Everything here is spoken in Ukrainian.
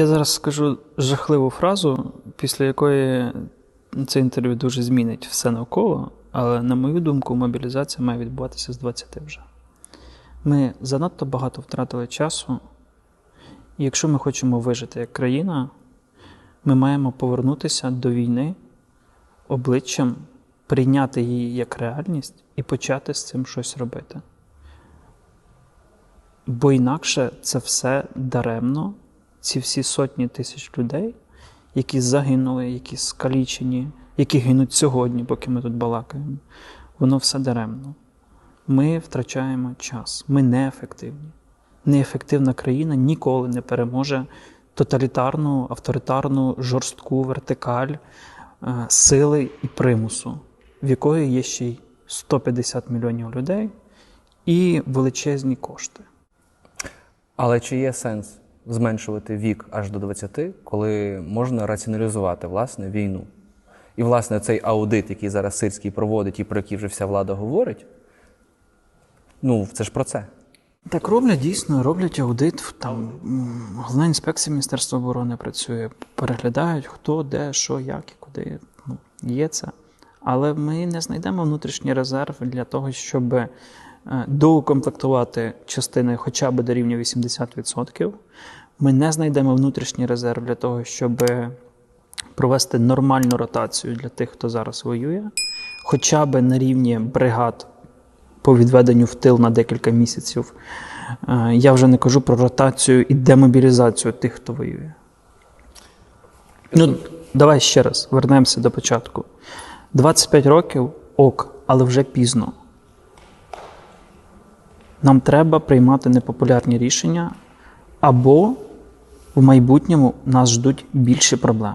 Я зараз скажу жахливу фразу, після якої це інтерв'ю дуже змінить все навколо, але, на мою думку, мобілізація має відбуватися з 20 вже. Ми занадто багато втратили часу, і якщо ми хочемо вижити як країна, ми маємо повернутися до війни обличчям, прийняти її як реальність і почати з цим щось робити. Бо інакше це все даремно, ці всі сотні тисяч людей, які загинули, які скалічені, які гинуть сьогодні, поки ми тут балакаємо, воно все даремно. Ми втрачаємо час, ми неефективні. Неефективна країна ніколи не переможе тоталітарну, авторитарну, жорстку вертикаль е, сили і примусу, в якої є ще й 150 мільйонів людей і величезні кошти. Але чи є сенс зменшувати вік аж до 20, коли можна раціоналізувати власне війну? І, власне, цей аудит, який зараз Сирський проводить і про який вже вся влада говорить, ну, це ж про це. Так роблять дійсно, роблять аудит. Там головна інспекція Міністерства оборони працює, переглядають, хто, де, що, як і куди. Ну, є це. Але ми не знайдемо внутрішній резерв для того, щоб доукомплектувати частини хоча б до рівня 80%. Ми не знайдемо внутрішній резерв для того, щоб провести нормальну ротацію для тих, хто зараз воює, хоча б на рівні бригад по відведенню в тил на декілька місяців. Е, Я вже не кажу про ротацію і демобілізацію тих, хто воює. Ну, давай ще раз вернемося до початку. 25 років ок, але вже пізно. Нам треба приймати непопулярні рішення, або в майбутньому нас ждуть більші проблеми.